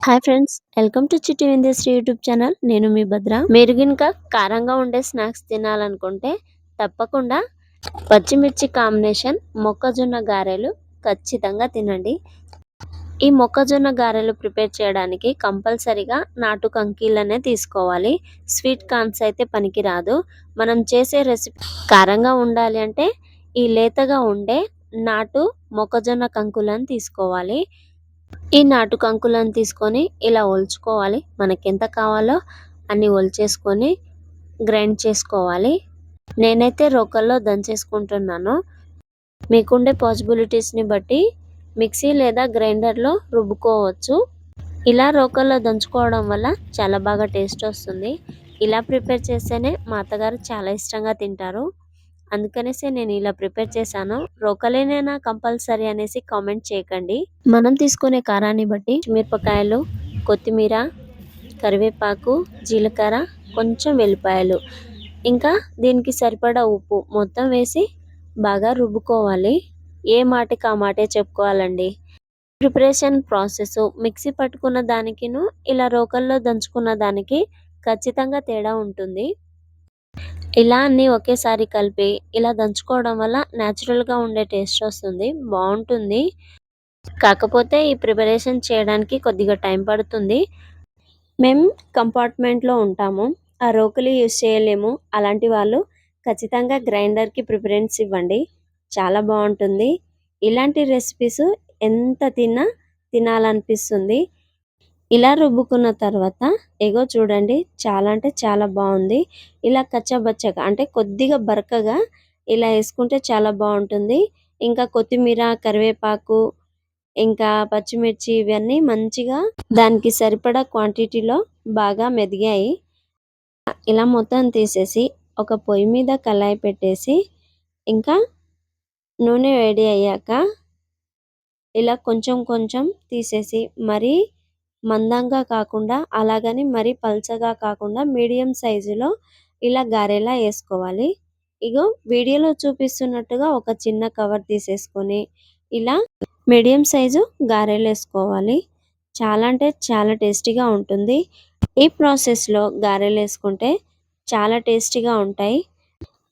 Hi friends welcome to Chitti విందేశ్రీ YouTube channel నేను మీ భద్ర. మీరు గినక కారంగా ఉండే స్నాక్స్ తినాలనుకుంటే తప్పకుండా పచ్చిమిర్చి కాంబినేషన్ మొక్కజొన్న గారెలు ఖచ్చితంగా తినండి. ఈ మొక్కజొన్న గారెలు ప్రిపేర్ చేయడానికి కంపల్సరిగా నాటు కంకీలనే తీసుకోవాలి. స్వీట్ కార్న్స్ అయితే పనికిరాదు. మనం చేసే రెసిపీ కారంగా ఉండాలి అంటే ఈ లేతగా ఉండే నాటు మొక్కజొన్న కంకులను తీసుకోవాలి. ఈ నాటు కంకులను తీసుకొని ఇలా ఒలుచుకోవాలి. మనకి ఎంత కావాలో అన్ని ఒలిచేసుకొని గ్రైండ్ చేసుకోవాలి. నేనైతే రోకల్లో దంచేసుకుంటున్నాను. మీకుండే పాసిబిలిటీస్ని బట్టి మిక్సీ లేదా గ్రైండర్లో రుబ్బుకోవచ్చు. ఇలా రోకల్లో దంచుకోవడం వల్ల చాలా బాగా టేస్ట్ వస్తుంది. ఇలా ప్రిపేర్ చేస్తేనే మా అత్తగారు చాలా ఇష్టంగా తింటారు. అందుకనేసి నేను ఇలా ప్రిపేర్ చేశాను. రోకలేనైనా కంపల్సరీ అనేసి కామెంట్ చేయకండి. మనం తీసుకునే కారాన్ని బట్టి మిరపకాయలు కొత్తిమీర కరివేపాకు జీలకర్ర కొంచెం వెల్లిపాయలు. ఇంకా దీనికి సరిపడా ఉప్పు మొత్తం వేసి బాగా రుబ్బుకోవాలి. ఏ మాటకి ఆ మాటే చెప్పుకోవాలండి. ప్రిపరేషన్ ప్రాసెస్ మిక్సీ పట్టుకున్న దానికిను ఇలా రోకల్లో దంచుకున్న దానికి ఖచ్చితంగా తేడా ఉంటుంది. ఇలా అన్నీ ఒకేసారి కలిపి ఇలా దంచుకోవడం వల్ల న్యాచురల్గా ఉండే టేస్ట్ వస్తుంది బాగుంటుంది. కాకపోతే ఈ ప్రిపరేషన్ చేయడానికి కొద్దిగా టైం పడుతుంది. మేము కంపార్ట్మెంట్లో ఉంటాము. ఆ రోకలి యూస్ చేయలేము. అలాంటి వాళ్ళు ఖచ్చితంగా గ్రైండర్కి ప్రిఫరెన్స్ ఇవ్వండి. చాలా బాగుంటుంది. ఇలాంటి రెసిపీస్ ఎంత తిన్నా తినాలనిపిస్తుంది. ఇలా రుబ్బుకున్న తర్వాత ఎగో చూడండి చాలా అంటే చాలా బాగుంది. ఇలా కచ్చబచ్చగా అంటే కొద్దిగా బరకగా ఇలా వేసుకుంటే చాలా బాగుంటుంది. ఇంకా కొత్తిమీర కరివేపాకు ఇంకా పచ్చిమిర్చి ఇవన్నీ మంచిగా దానికి సరిపడా క్వాంటిటీలో బాగా మెదిగాయి. ఇలా మొత్తం తీసేసి ఒక పొయ్యి మీద కళాయి పెట్టేసి ఇంకా నూనె వేడి అయ్యాక ఇలా కొంచెం కొంచెం తీసేసి మరీ మందంగా కాకుండా అలాగని మరీ పల్చగా కాకుండా మీడియం సైజులో ఇలా గారెలా వేసుకోవాలి. ఇగో వీడియోలో చూపిస్తున్నట్టుగా ఒక చిన్న కవర్ తీసేసుకొని ఇలా మీడియం సైజు గారెలు వేసుకోవాలి. చాలా అంటే చాలా టేస్టీగా ఉంటుంది. ఈ ప్రాసెస్లో గారెలు వేసుకుంటే చాలా టేస్టీగా ఉంటాయి.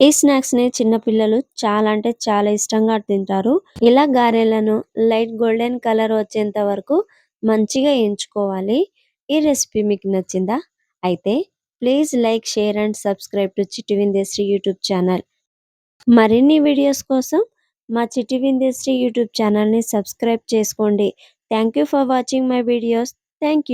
ఈ స్నాక్స్ని చిన్నపిల్లలు చాలా అంటే చాలా ఇష్టంగా తింటారు. ఇలా గారెలను లైట్ గోల్డెన్ కలర్ వచ్చేంత వరకు మంచిగా ఎంచుకోవాలి. ఈ రెసిపీ మీకు నచ్చిందా? అయితే please like share and subscribe to Chitti Vindeshri YouTube channel. మరిన్ని వీడియోస్ కోసం మా చిట్టి విందేశ్రీ యూట్యూబ్ ఛానల్ని సబ్స్క్రైబ్ చేసుకోండి. Thank for watching my videos. Thank